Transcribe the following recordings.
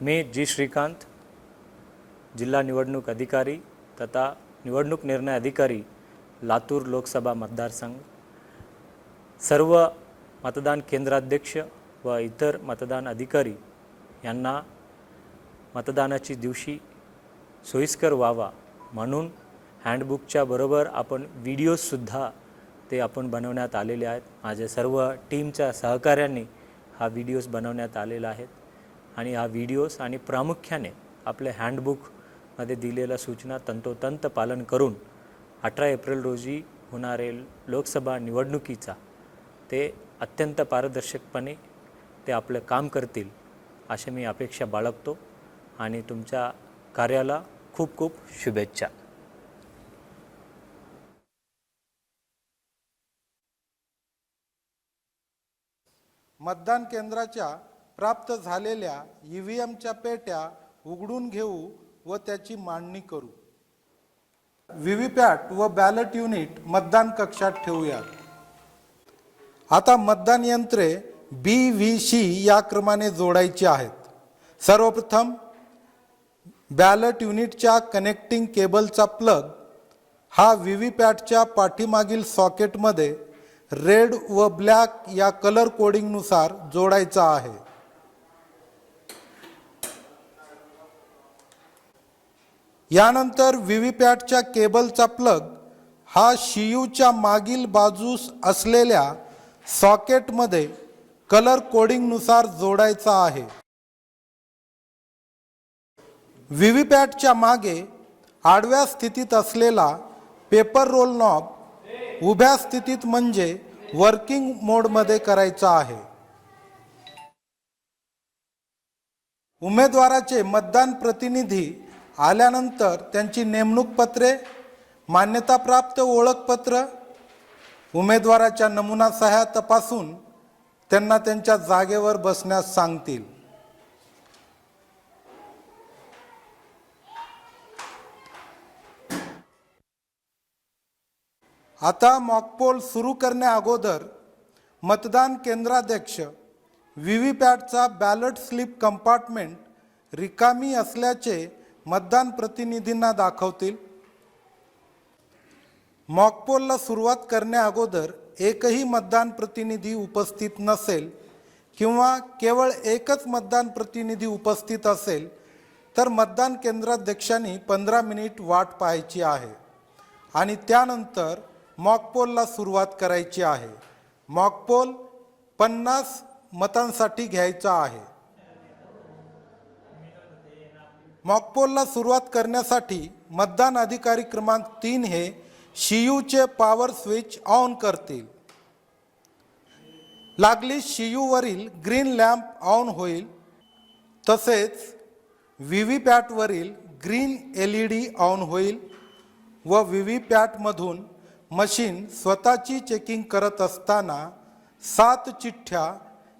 मी जी श्रीकांत जिल्हा निवडणूक अधिकारी तथा निवडणूक निर्णय अधिकारी लातूर लोकसभा मतदारसंघ सर्व मतदान केंद्राध्यक्ष व इतर मतदान अधिकारी यांना मतदानाची दिवशी सोयीस्कर व्हावा म्हणून हँडबुकच्या बरोबर आपण व्हिडिओजसुद्धा ते आपण बनवण्यात आलेले आहेत. माझ्या सर्व टीमच्या सहकार्यांनी हा व्हिडिओज बनवण्यात आलेला आहेत आणि हा व्हिडिओज आणि प्रामुख्याने आपल्या हँडबुकमध्ये दिलेल्या सूचना तंतोतंत पालन करून अठरा एप्रिल रोजी होणारे लोकसभा निवडणुकीचा ते अत्यंत पारदर्शकपणे ते आपलं काम करतील अशी मी अपेक्षा बाळगतो. आणि तुमच्या कार्याला खूप खूप शुभेच्छा. मतदान केंद्राच्या प्राप्त झालेल्या ई व्ही एमच्या पेट्या उघडून घेऊ व त्याची मांडणी करू. व्हीव्हीपॅट व बॅलेट युनिट मतदान कक्षात ठेवूयात आता मतदान यंत्रे बी व्ही सी या क्रमाने जोडायची आहेत. सर्वप्रथम बॅलट युनिटच्या कनेक्टिंग केबलचा प्लग हा व्ही व्ही पॅटच्या पाठीमागील सॉकेटमध्ये रेड व ब्लॅक या कलर कोडिंगनुसार जोडायचा आहे. यानंतर व्ही व्ही पॅटच्या केबलचा प्लग हा शियूच्या मागील बाजूस असलेल्या सॉकेटमध्ये कलर कोडिंगनुसार जोडायचा आहे. व्ही व्ही पॅटच्या मागे आडव्या स्थितीत असलेला पेपर रोल नॉब उभ्या स्थितीत म्हणजे वर्किंग मोडमध्ये करायचा आहे. उमेदवाराचे मतदान प्रतिनिधी आल्यानंतर त्यांची नेमणूक पत्रे मान्यताप्राप्त ओळखपत्र उमेदवाराच्या नमुना सह्या तपासून त्यांना त्यांच्या जागेवर बसण्यास सांगतील. आता मॉकपोल सुरू करण्या अगोदर मतदान केंद्राध्यक्ष व्ही व्ही पॅटचा बॅलट स्लिप कंपार्टमेंट रिकामी असल्याचे मतदान प्रतिनिधींना दाखवतील. मॉकपोलला सुरुवात करण्याअगोदर एकही मतदान प्रतिनिधी उपस्थित नसेल किंवा केवळ एकच मतदान प्रतिनिधी उपस्थित असेल तर मतदान केंद्राध्यक्षांनी पंधरा मिनिट वाट पाहायची आहे आणि त्यानंतर मॉकपोलला सुरुवात करायची आहे. मॉकपोल पन्नास मतांसाठी घ्यायचा आहे. मॉकपोलला सुरुवात करण्यासाठी मतदान अधिकारी क्रमांक तीन हे शियूचे पॉवर स्विच ऑन करतील. लागली शियूवरील ग्रीन लॅम्प ऑन होईल. तसेच V V पॅटवरील green L E D on होईल व व्ही व्ही पॅटमधून मशीन स्वतःची चेकिंग करत असताना सात चिठ्ठ्या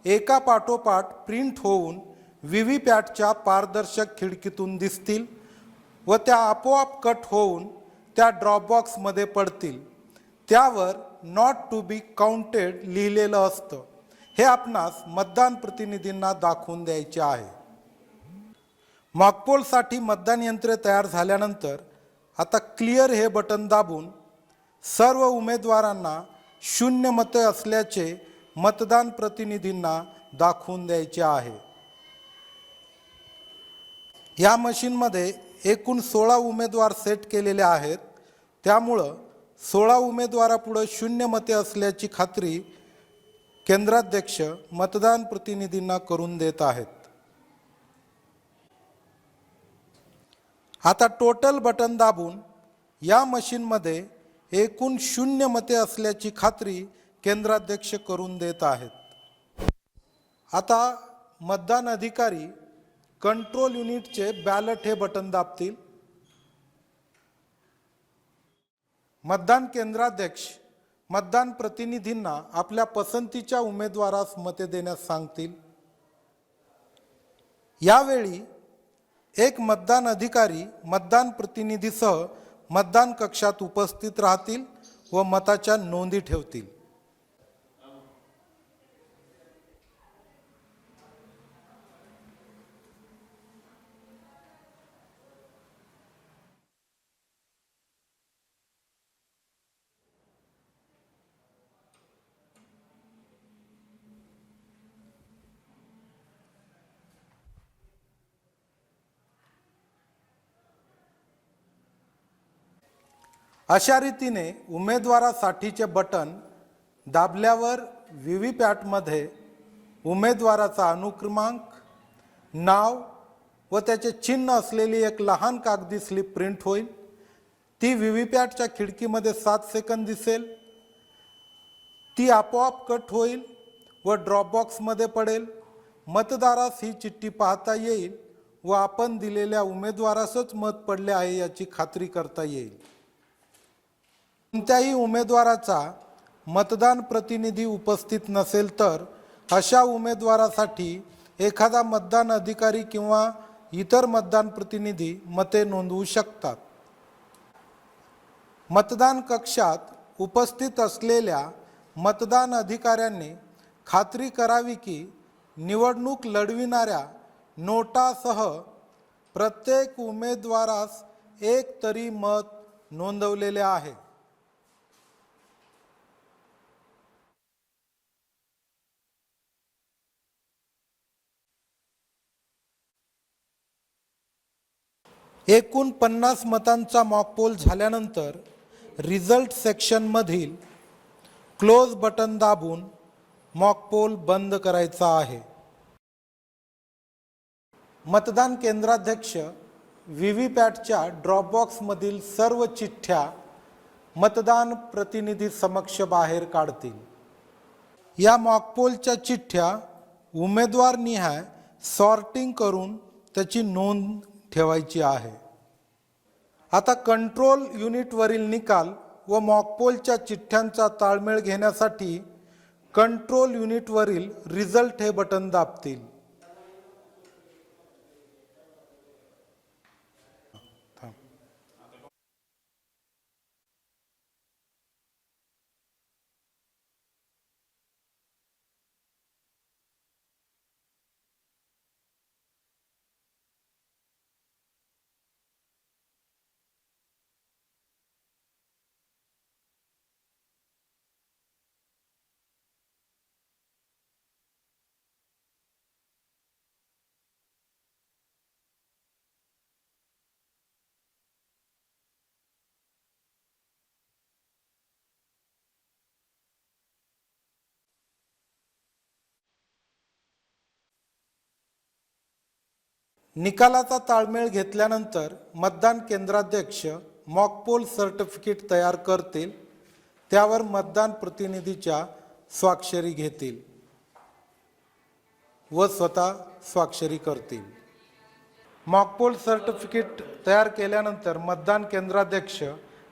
एका पाठोपाठ प्रिंट होऊन व्ही व्ही पॅटच्या पारदर्शक खिडकीतून दिसतील व त्या आपोआप कट होऊन त्या ड्रॉपबॉक्समध्ये पडतील. त्यावर नॉट टू बी काउंटेड लिहिलेलं असतं. हे आपणास मतदान प्रतिनिधींना दाखवून द्यायचे आहे. मॉकपोलसाठी मतदान यंत्रे तयार झाल्यानंतर आता क्लिअर हे बटन दाबून सर्व उमेदवारांना शून्य मते असल्याचे मतदान प्रतिनिधींना दाखवून द्यायचे आहे. या मशीनमध्ये एकूण सोळा उमेदवार सेट केलेले आहेत. त्यामुळं सोळा उमेदवारापुढं शून्य मते असल्याची खात्री केंद्राध्यक्ष मतदान प्रतिनिधींना करून देत आहेत. आता टोटल बटन दाबून या मशीनमध्ये एकूण शून्य मते असल्याची खात्री केंद्राध्यक्ष करून देत आहेत. आता मतदान अधिकारी कंट्रोल युनिटचे बॅलट हे बटन दाबतील. मतदान केंद्राध्यक्ष मतदान प्रतिनिधींना आपल्या पसंतीच्या उमेदवारास मते देण्यास सांगतील. यावेळी एक मतदान अधिकारी मतदान प्रतिनिधीसह मतदान कक्षात उपस्थित राहतील व मताच्या नोंदी ठेवतील. अशा रीतीने उमेदवारासाठीचे बटन दाबल्यावर व्ही व्ही पॅटमध्ये उमेदवाराचा अनुक्रमांक नाव व त्याचे चिन्ह असलेली एक लहान कागदी स्लिप प्रिंट होईल. ती व्ही व्ही पॅटच्या खिडकीमध्ये सात सेकंद दिसेल. ती आपोआप कट होईल व ड्रॉपबॉक्समध्ये पडेल. मतदारास ही चिठ्ठी पाहता येईल व आपण दिलेल्या उमेदवारासच मत पडले आहे याची खात्री करता येईल. कोणत्याही उमेदवाराचा मतदान प्रतिनिधी उपस्थित नसेल तर अशा उमेदवारासाठी एखादा मतदान अधिकारी किंवा इतर मतदान प्रतिनिधी मते नोंदवू शकतात. मतदान कक्षात उपस्थित असलेल्या मतदान अधिकाऱ्यांनी खात्री करावी की निवडणूक लढविणाऱ्या नोटासह प्रत्येक उमेदवारास एक तरी मत नोंदवलेले आहे. एकूण पन्नास मतांचा मॉकपोल झाल्यानंतर रिझल्ट सेक्शनमधील क्लोज बटन दाबून मॉकपोल बंद करायचा आहे. मतदान केंद्राध्यक्ष व्ही व्ही पॅटच्या ड्रॉपबॉक्समधील सर्व चिठ्ठ्या मतदान प्रतिनिधी समक्ष बाहेर काढतील. या मॉकपोलच्या चिठ्ठ्या उमेदवार निहाय सॉर्टिंग करून त्याची नोंद ठेवायची आहे. आता कंट्रोल युनिटवरील निकाल व मॉकपोलच्या चिठ्ठ्यांचा ताळमेळ घेण्यासाठी कंट्रोल युनिटवरील रिझल्ट हे बटन दाबतील. निकालाचा ताळमेळ घेतल्यानंतर मतदान केंद्राध्यक्ष मॉकपोल सर्टिफिकेट तयार करतील त्यावर मतदान प्रतिनिधीच्या स्वाक्षरी घेतील व स्वतः स्वाक्षरी करतील. मॉकपोल सर्टिफिकेट तयार केल्यानंतर मतदान केंद्राध्यक्ष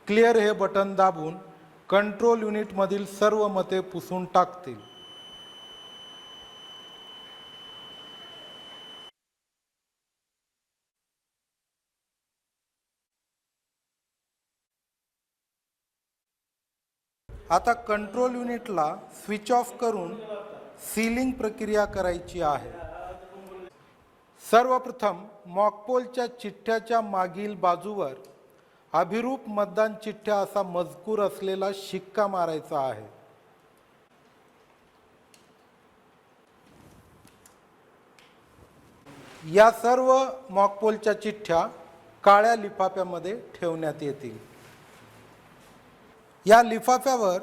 क्लिअर हे बटन दाबून कंट्रोल युनिटमधील सर्व मते पुसून टाकतील. आता कंट्रोल युनिटला स्विच ऑफ करून सीलिंग प्रक्रिया करायची आहे. सर्वप्रथम मॉकपोलच्या चिठ्ठ्याच्या मागील बाजूवर अभिरूप मतदान चिठ्ठ्या असा मजकूर असलेला शिक्का मारायचा आहे. या सर्व मॉकपोलच्या चिठ्ठ्या काळ्या लिफाफ्यामध्ये ठेवण्यात येतील. या लिफाफ्यावर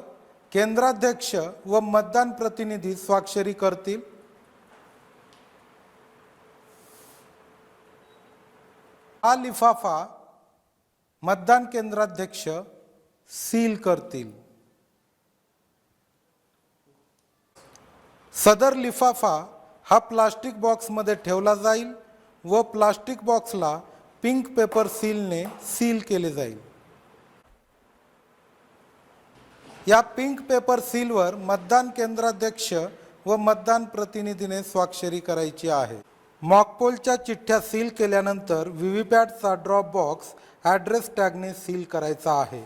केंद्राध्यक्ष व मतदान प्रतिनिधी स्वाक्षरी करतील. हा लिफाफा मतदान केंद्राध्यक्ष सील करतील. सदर लिफाफा हा प्लास्टिक बॉक्समध्ये ठेवला जाईल व प्लास्टिक बॉक्सला पिंक पेपर सीलने सील केले जाईल. या पिंक पेपर सीलवर मतदान केंद्राध्यक्ष व मतदान प्रतिनिधीने स्वाक्षरी करायची आहे. मॉकपोलच्या चिठ्ठ्या सील केल्यानंतर व्हीव्हीपॅटचा ड्रॉप बॉक्स ॲड्रेस टॅगने सील करायचा आहे.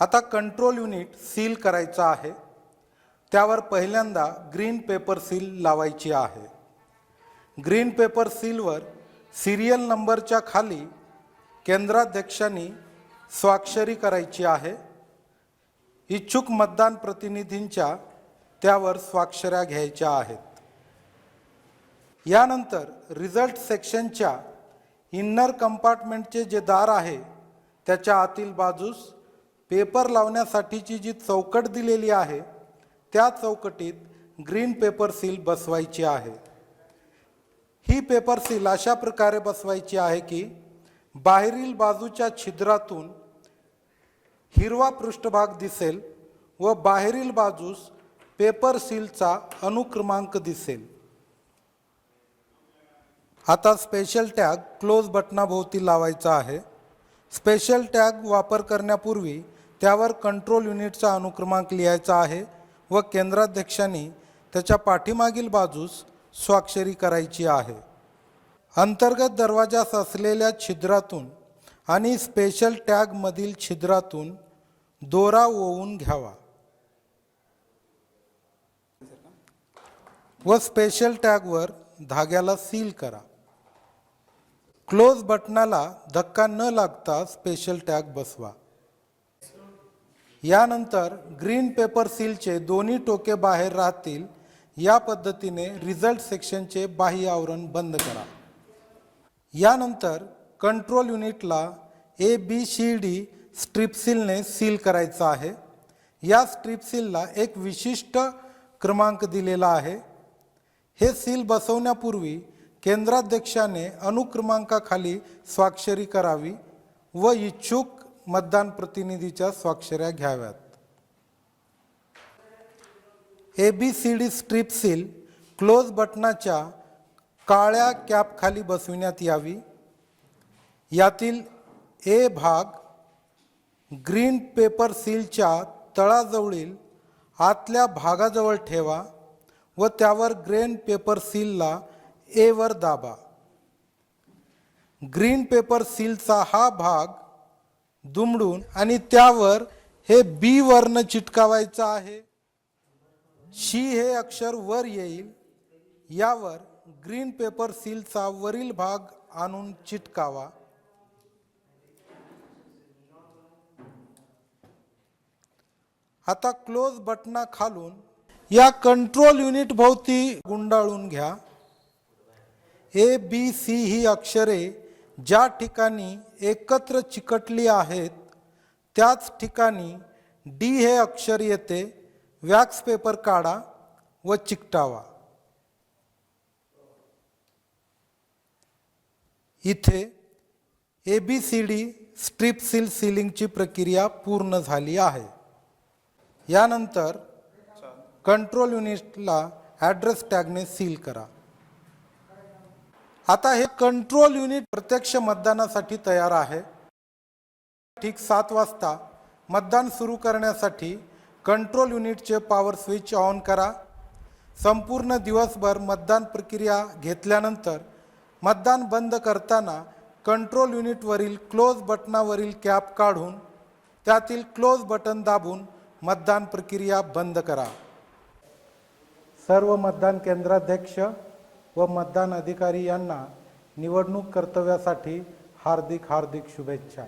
आता कंट्रोल युनिट सील करायचं आहे. त्यावर पहिल्यांदा ग्रीन पेपर सील लावायची आहे. ग्रीन पेपर सीलवर सिरियल नंबरच्या खाली केंद्राध्यक्षांनी स्वाक्षरी करायची आहे. इच्छुक मतदान प्रतिनिधींच्या त्यावर स्वाक्षऱ्या घ्यायच्या आहेत. यानंतर रिझल्ट सेक्शनच्या इन्नर कंपार्टमेंटचे जे दार आहे त्याच्या आतील बाजूस पेपर लावण्यासाठीची जी चौकट दिलेली आहे त्या चौकटीत ग्रीन पेपर सील बसवायची आहे. ही पेपर सील अशा प्रकारे बसवायची आहे की बाहेरील बाजूच्या छिद्रातून हिरवा पृष्ठभाग दिसेल व बाहेरील बाजूस पेपर सीलचा अनुक्रमांक दिसेल. आता स्पेशल टॅग क्लोज बटनाभोवती लावायचा आहे. स्पेशल टॅग वापर करण्यापूर्वी त्यावर कंट्रोल युनिटचा अनुक्रमांक लिहायचा आहे व केंद्राध्यक्षांनी त्याच्या पाठीमागील बाजूस स्वाक्षरी करायची आहे. अंतर्गत दरवाजास असलेल्या छिद्रातून आणि स्पेशल टॅगमधील छिद्रातून दोरा ओवून घ्यावा. व स्पेशल टॅगवर धाग्याला सील करा. क्लोज बटनाला धक्का न लागता स्पेशल टॅग बसवा. यानंतर ग्रीन पेपर सीलचे दोन्ही टोके बाहेर राहतील या पद्धतीने रिझल्ट सेक्शनचे बाह्य आवरण बंद करा. यानंतर कंट्रोल युनिटला A B C D strip सीलने seal करायचं आहे. या स्ट्रिप सीलला एक विशिष्ट क्रमांक दिलेला आहे. हे सील बसवण्यापूर्वी केंद्राध्यक्षाने अनुक्रमांकाखाली स्वाक्षरी करावी व इच्छुक मतदान प्रतिनिधीच्या स्वाक्षऱ्या घ्याव्यात. A B C D strip seal close बटनाच्या काळ्या कॅपखाली बसविण्यात यावी. यातील ए भाग ग्रीन पेपर सीलच्या तळाजवळील आतल्या भागाजवळ ठेवा व त्यावर ग्रेन पेपर सीलला एवर दाबा. ग्रीन पेपर सीलचा हा भाग दुमडून आणि त्यावर हे बी वर्ण चिटकावायचं आहे. शी हे अक्षर वर येईल. यावर ग्रीन पेपर सीलचा वरील भाग आणून चिटकावा. आता क्लोज बटना खालून या कंट्रोल युनिट भोवती गुंडाळून घ्या. ए बी सी ही अक्षरे ज्या ठिकाणी एकत्र चिकटली आहेत त्याच ठिकाणी डी हे अक्षर येते वॅक्स पेपर काढा व चिकटावा. इथे A B C D strip seal सिलिंगची प्रक्रिया पूर्ण झाली आहे. यानंतर कंट्रोल युनिटला ॲड्रेस टॅगने सील करा. आता हे कंट्रोल युनिट प्रत्यक्ष मतदानासाठी तयार आहे. ठीक सात वाजता मतदान सुरू करण्यासाठी कंट्रोल युनिटचे पॉवर स्विच ऑन करा. संपूर्ण दिवसभर मतदान प्रक्रिया घेतल्यानंतर मतदान बंद करताना कंट्रोल युनिटवरील क्लोज बटनावरील कॅप काढून त्यातील क्लोज बटन दाबून मतदान प्रक्रिया बंद करा. सर्व मतदान केंद्राध्यक्ष व मतदान अधिकारी यांना निवडणूक कर्तव्यासाठी हार्दिक हार्दिक शुभेच्छा.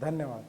धन्यवाद.